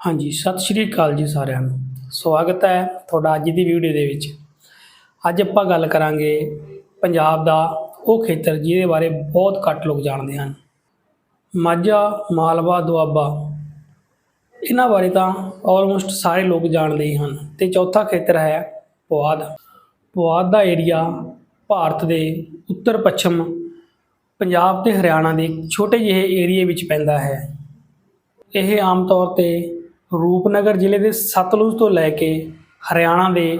ਹਾਂਜੀ, ਸਤਿ ਸ਼੍ਰੀ ਅਕਾਲ ਜੀ ਸਾਰਿਆਂ ਨੂੰ। ਸਵਾਗਤ ਹੈ ਤੁਹਾਡਾ ਅੱਜ ਦੀ ਵੀਡੀਓ ਦੇ ਵਿੱਚ। ਅੱਜ ਆਪਾਂ ਗੱਲ ਕਰਾਂਗੇ ਪੰਜਾਬ ਦਾ ਉਹ ਖੇਤਰ ਜਿਹਦੇ ਬਾਰੇ ਬਹੁਤ ਘੱਟ ਲੋਕ ਜਾਣਦੇ ਹਨ। ਮਾਝਾ, ਮਾਲਵਾ, ਦੁਆਬਾ। ਇਹਨਾਂ ਬਾਰੇ ਤਾਂ ਆਲਮੋਸਟ ਸਾਰੇ ਲੋਕ ਜਾਣਦੇ ਹੀ ਹਨ ਤੇ ਚੌਥਾ ਖੇਤਰ ਹੈ ਪੁਆਧ। ਪੁਆਧ ਦਾ ਏਰੀਆ ਭਾਰਤ ਦੇ ਉੱਤਰ ਪੱਛਮ ਪੰਜਾਬ ਤੇ ਹਰਿਆਣਾ ਦੇ ਛੋਟੇ ਜਿਹੇ ਏਰੀਏ ਵਿੱਚ ਪੈਂਦਾ ਹੈ। ਇਹ ਆਮ ਤੌਰ ਤੇ ਰੂਪਨਗਰ ਜ਼ਿਲ੍ਹੇ ਦੇ ਸਤਲੁਜ ਤੋਂ ਲੈ ਕੇ ਹਰਿਆਣਾ ਦੇ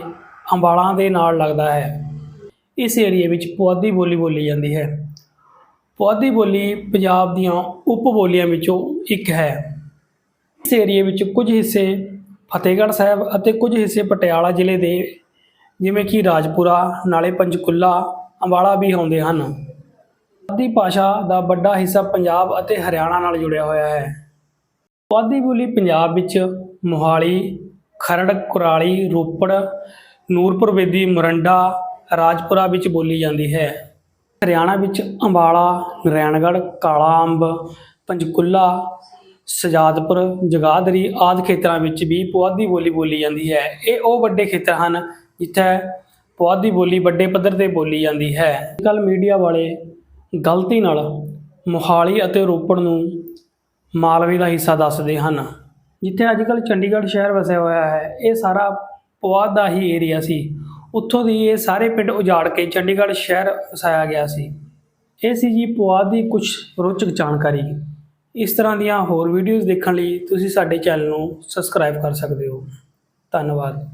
ਅੰਬਾਲਾ ਦੇ ਨਾਲ ਲੱਗਦਾ ਹੈ। ਇਸ ਏਰੀਏ ਵਿੱਚ ਪੁਆਧੀ ਬੋਲੀ ਬੋਲੀ ਜਾਂਦੀ ਹੈ। ਪੁਆਧੀ ਬੋਲੀ ਪੰਜਾਬ ਦੀਆਂ ਉਪ ਬੋਲੀਆਂ ਵਿੱਚੋਂ ਇੱਕ ਹੈ। ਇਸ ਏਰੀਏ ਵਿੱਚ ਕੁਝ ਹਿੱਸੇ ਫਤਿਹਗੜ੍ਹ ਸਾਹਿਬ ਅਤੇ ਕੁਝ ਹਿੱਸੇ ਪਟਿਆਲਾ ਜ਼ਿਲ੍ਹੇ ਦੇ ਜਿਵੇਂ ਕਿ ਰਾਜਪੁਰਾ, ਨਾਲੇ ਪੰਚਕੁਲਾ, ਅੰਬਾਲਾ ਵੀ ਆਉਂਦੇ ਹਨ। ਪੁਆਧੀ ਭਾਸ਼ਾ ਦਾ ਵੱਡਾ ਹਿੱਸਾ ਪੰਜਾਬ ਅਤੇ ਹਰਿਆਣਾ ਨਾਲ ਜੁੜਿਆ ਹੋਇਆ ਹੈ। ਪੁਆਧੀ ਬੋਲੀ ਪੰਜਾਬ ਵਿੱਚ ਮੋਹਾਲੀ, ਖਰੜ, ਕੁਰਾਲੀ, ਰੋਪੜ, ਨੂਰਪੁਰ, ਬੇਦੀ, ਮੋਰੰਡਾ, ਰਾਜਪੁਰਾ ਵਿੱਚ ਬੋਲੀ ਜਾਂਦੀ ਹੈ। ਹਰਿਆਣਾ ਵਿੱਚ ਅੰਬਾਲਾ, ਨਰੈਣਗੜ੍ਹ ਕਾਲਾ ਅੰਬ ਪੰਚਕੁਲਾ ਸਜਾਦਪੁਰ ਜਗਾਦਰੀ ਆਦਿ ਖੇਤਰਾਂ ਵਿੱਚ ਵੀ ਪੁਆਧੀ ਬੋਲੀ ਬੋਲੀ ਜਾਂਦੀ ਹੈ। ਇਹ ਉਹ ਵੱਡੇ ਖੇਤਰ ਹਨ ਜਿੱਥੇ ਪੁਆਧੀ ਬੋਲੀ ਵੱਡੇ ਪੱਧਰ ਤੇ ਬੋਲੀ ਜਾਂਦੀ ਹੈ। ਕੱਲ ਮੀਡੀਆ ਵਾਲੇ ਗਲਤੀ ਨਾਲ ਮੋਹਾਲੀ ਅਤੇ ਰੋਪੜ ਨੂੰ ਮਾਲਵੇ ਦਾ ਹਿੱਸਾ ਦੱਸਦੇ ਹਨ। ਜਿੱਥੇ ਅੱਜ ਕੱਲ੍ਹ ਚੰਡੀਗੜ੍ਹ ਸ਼ਹਿਰ ਵਸਿਆ ਹੋਇਆ ਹੈ, ਇਹ ਸਾਰਾ ਪੁਆਧ ਦਾ ਹੀ ਏਰੀਆ ਸੀ। ਉੱਥੋਂ ਦੀ ਇਹ ਸਾਰੇ ਪਿੰਡ ਉਜਾੜ ਕੇ ਚੰਡੀਗੜ੍ਹ ਸ਼ਹਿਰ ਵਸਾਇਆ ਗਿਆ ਸੀ। ਇਹ ਸੀ ਜੀ ਪੁਆਧ ਦੀ ਕੁਝ ਰੋਚਕ ਜਾਣਕਾਰੀ। ਇਸ ਤਰ੍ਹਾਂ ਦੀਆਂ ਹੋਰ ਵੀਡੀਓਜ਼ ਦੇਖਣ ਲਈ ਤੁਸੀਂ ਸਾਡੇ ਚੈਨਲ ਨੂੰ ਸਬਸਕ੍ਰਾਈਬ ਕਰ ਸਕਦੇ ਹੋ। ਧੰਨਵਾਦ।